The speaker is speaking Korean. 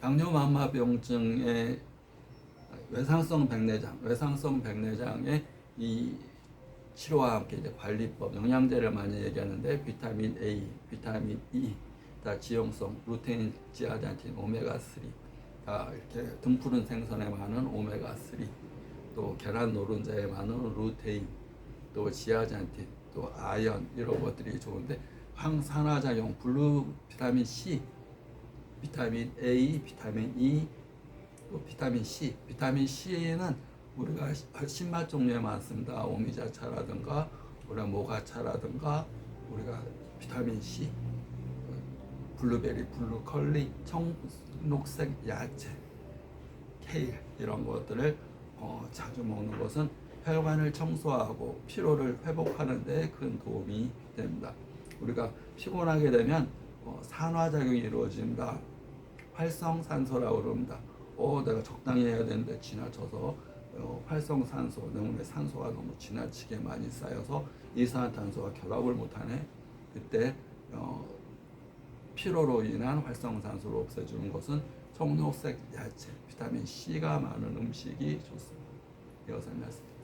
당뇨만마병증의 외상성 백내장, 외상성 백내장의 이 치료와 함께 이제 관리법, 영양제를 많이 얘기하는데 비타민 A, 비타민 E, 다 지용성, 루테인, 지아잔틴, 오메가 3, 다 이렇게 등푸른 생선에 많은 오메가 3, 또 계란 노른자에 많은 루테인, 또 지아잔틴, 또 아연 이런 것들이 좋은데 항산화작용, 블루 비타민 C, 비타민 A, 비타민 E, 또 비타민 C. 비타민 C는 우리가 신맛 종류에 많습니다. 오미자차라든가 우리가 모가차라든가 우리가 비타민 C, 블루베리, 블루컬리, 청록색 야채, 케일 이런 것들을 어, 자주 먹는 것은 혈관을 청소하고 피로를 회복하는 데 큰 도움이 됩니다. 우리가 피곤하게 되면 어, 산화작용이 이루어진다. 활성산소라고 그럽니다. 어, 내가 적당히 해야 되는데 지나쳐서 어, 활성산소, 내 몸에 산소가 너무 지나치게 많이 쌓여서 이산화탄소가 결합을 못하네. 그때 어, 피로로 인한 활성산소를 없애주는 것은 청록색 야채, 비타민 C가 많은 음식이 좋습니다. 이것을 말씀.